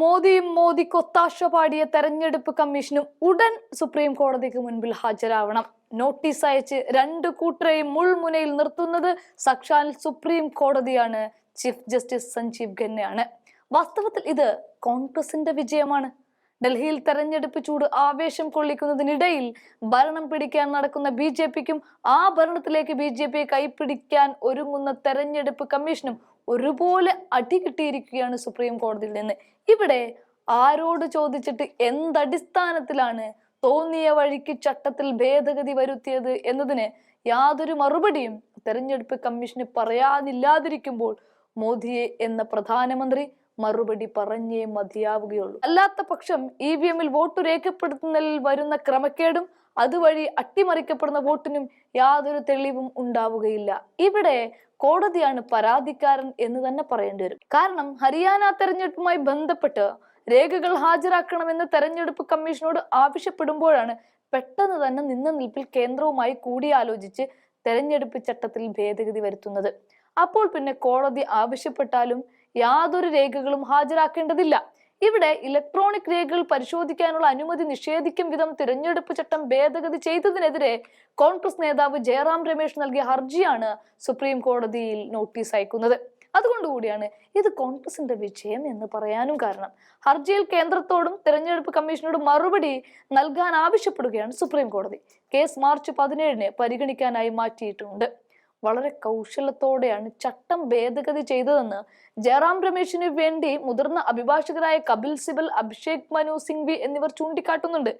മോദിയും മോദി കൊത്താശ പാടിയ തെരഞ്ഞെടുപ്പ് കമ്മീഷനും ഉടൻ സുപ്രീം കോടതിക്ക് മുൻപിൽ ഹാജരാവണം. നോട്ടീസ് അയച്ച് രണ്ട് കൂട്ടരെയും മുൾമുനയിൽ നിർത്തുന്നത് സാക്ഷാൽ സുപ്രീം കോടതിയാണ്. ചീഫ് ജസ്റ്റിസ് സഞ്ജീവ് ഖന്നയാണ്. വാസ്തവത്തിൽ ഇത് കോൺഗ്രസിന്റെ വിജയമാണ്. ഡൽഹിയിൽ തെരഞ്ഞെടുപ്പ് ചൂട് ആവേശം കൊള്ളിക്കുന്നതിനിടയിൽ ഭരണം പിടിക്കാൻ നടക്കുന്ന ബി ജെ പിക്കും ആ ഭരണത്തിലേക്ക് ബി ജെ പിയെ കൈപ്പിടിക്കാൻ ഒരുങ്ങുന്ന തെരഞ്ഞെടുപ്പ് കമ്മീഷനും ഒരുപോലെ അടി കിട്ടിയിരിക്കുകയാണ് സുപ്രീം കോടതിയിൽ നിന്ന്. ഇവിടെ ആരോട് ചോദിച്ചിട്ട് എന്തടിസ്ഥാനത്തിലാണ് തോന്നിയ വഴിക്ക് ചട്ടത്തിൽ ഭേദഗതി വരുത്തിയത് എന്നതിന് യാതൊരു മറുപടിയും തെരഞ്ഞെടുപ്പ് കമ്മീഷന് പറയാനില്ലാതിരിക്കുമ്പോൾ മോദിയെ എന്ന പ്രധാനമന്ത്രി മറുപടി പറഞ്ഞേ മതിയാവുകയുള്ളൂ. അല്ലാത്ത പക്ഷം ഇ വി എമ്മിൽ വോട്ട് രേഖപ്പെടുത്തുന്നതിൽ വരുന്ന ക്രമക്കേടും അതുവഴി അട്ടിമറിക്കപ്പെടുന്ന വോട്ടിനും യാതൊരു തെളിവും ഉണ്ടാവുകയില്ല. ഇവിടെ കോടതിയാണ് പരാതിക്കാരൻ എന്ന് തന്നെ പറയേണ്ടി വരും. കാരണം ഹരിയാന തെരഞ്ഞെടുപ്പുമായി ബന്ധപ്പെട്ട് രേഖകൾ ഹാജരാക്കണമെന്ന് തെരഞ്ഞെടുപ്പ് കമ്മീഷനോട് ആവശ്യപ്പെടുമ്പോഴാണ് പെട്ടെന്ന് തന്നെ നിന്ന നിൽപ്പിൽ കേന്ദ്രവുമായി കൂടിയാലോചിച്ച് തെരഞ്ഞെടുപ്പ് ചട്ടത്തിൽ ഭേദഗതി വരുത്തുന്നത്. അപ്പോൾ പിന്നെ കോടതി ആവശ്യപ്പെട്ടാലും യാതൊരു രേഖകളും ഹാജരാക്കേണ്ടതില്ല. ഇവിടെ ഇലക്ട്രോണിക് രേഖകൾ പരിശോധിക്കാനുള്ള അനുമതി നിഷേധിക്കും വിധം തിരഞ്ഞെടുപ്പ് ചട്ടം ഭേദഗതി ചെയ്തതിനെതിരെ കോൺഗ്രസ് നേതാവ് ജയറാം രമേശ് നൽകിയ ഹർജിയാണ് സുപ്രീം കോടതിയിൽ നോട്ടീസ് അയക്കുന്നത്. അതുകൊണ്ടുകൂടിയാണ് ഇത് കോൺഗ്രസിന്റെ വിജയം എന്ന് പറയാനും കാരണം. ഹർജിയിൽ കേന്ദ്രത്തോടും തെരഞ്ഞെടുപ്പ് കമ്മീഷനോടും മറുപടി നൽകാൻ ആവശ്യപ്പെടുകയാണ് സുപ്രീം കോടതി. കേസ് മാർച്ച് പതിനേഴിന് പരിഗണിക്കാനായി മാറ്റിയിട്ടുണ്ട്. വളരെ കൗശലത്തോടെയാണ് ചട്ടം ഭേദഗതി ചെയ്തതെന്ന് ജയറാം രമേശിന് വേണ്ടി മുതിർന്ന അഭിഭാഷകരായ കപിൽ സിബൽ അഭിഷേക് മനു സിംഗ്വി എന്നിവർ ചൂണ്ടിക്കാട്ടുന്നുണ്ട്.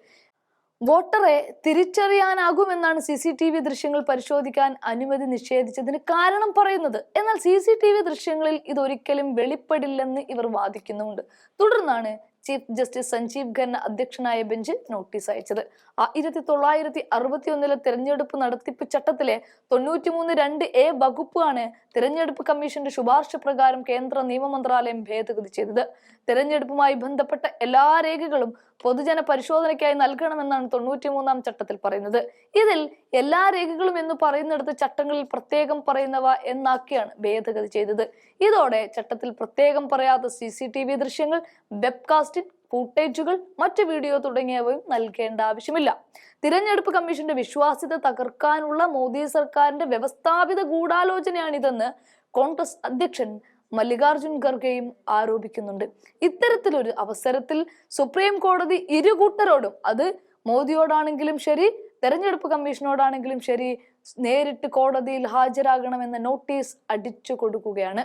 വോട്ടറെ തിരിച്ചറിയാനാകുമെന്നാണ് സി സി ടി വി ദൃശ്യങ്ങൾ പരിശോധിക്കാൻ അനുമതി നിഷേധിച്ചതിന് കാരണം പറയുന്നത്. എന്നാൽ സി സി ടി വി ദൃശ്യങ്ങളിൽ ഇതൊരിക്കലും വെളിപ്പെടില്ലെന്ന് ഇവർ വാദിക്കുന്നുണ്ട് തുടർന്നാണ് ചീഫ് ജസ്റ്റിസ് സഞ്ജീവ് ഖന്ന അധ്യക്ഷനായ ബെഞ്ച് നോട്ടീസ് അയച്ചത്. ആയിരത്തി തൊള്ളായിരത്തി അറുപത്തി ഒന്നിലെ തിരഞ്ഞെടുപ്പ് നടത്തിപ്പ് ചട്ടത്തിലെ തൊണ്ണൂറ്റിമൂന്ന് രണ്ട് എ വകുപ്പാണ് തിരഞ്ഞെടുപ്പ് കമ്മീഷന്റെ ശുപാർശ പ്രകാരം കേന്ദ്ര നിയമമന്ത്രാലയം ഭേദഗതി ചെയ്തത്. തിരഞ്ഞെടുപ്പുമായി ബന്ധപ്പെട്ട എല്ലാ രേഖകളും പൊതുജന പരിശോധനയ്ക്കായി നൽകണമെന്നാണ് തൊണ്ണൂറ്റിമൂന്നാം ചട്ടത്തിൽ പറയുന്നത്. ഇതിൽ എല്ലാ രേഖകളും എന്ന് പറയുന്നിടത്ത് ചട്ടങ്ങളിൽ പ്രത്യേകം പറയുന്നവ എന്നാക്കിയാണ് ഭേദഗതി ചെയ്തത്. ഇതോടെ ചട്ടത്തിൽ പ്രത്യേകം പറയാത്ത സി ദൃശ്യങ്ങൾ വെബ്കാസ്റ്റിംഗ് ഫൂട്ടേജുകൾ മറ്റ് വീഡിയോ തുടങ്ങിയവയും നൽകേണ്ട ആവശ്യമില്ല. തിരഞ്ഞെടുപ്പ് കമ്മീഷന്റെ വിശ്വാസ്യത തകർക്കാനുള്ള മോദി സർക്കാരിന്റെ വ്യവസ്ഥാപിത ഗൂഢാലോചനയാണിതെന്ന് കോൺഗ്രസ് അധ്യക്ഷൻ മല്ലികാർജുൻ ഖർഗെയും ആരോപിക്കുന്നുണ്ട്. ഇത്തരത്തിലൊരു അവസരത്തിൽ സുപ്രീം കോടതി ഇരു കൂട്ടരോടും അത് മോദിയോടാണെങ്കിലും ശരി തെരഞ്ഞെടുപ്പ് കമ്മീഷനോടാണെങ്കിലും ശരി നേരിട്ട് കോടതിയിൽ ഹാജരാകണമെന്ന നോട്ടീസ് അടിച്ചു കൊടുക്കുകയാണ്.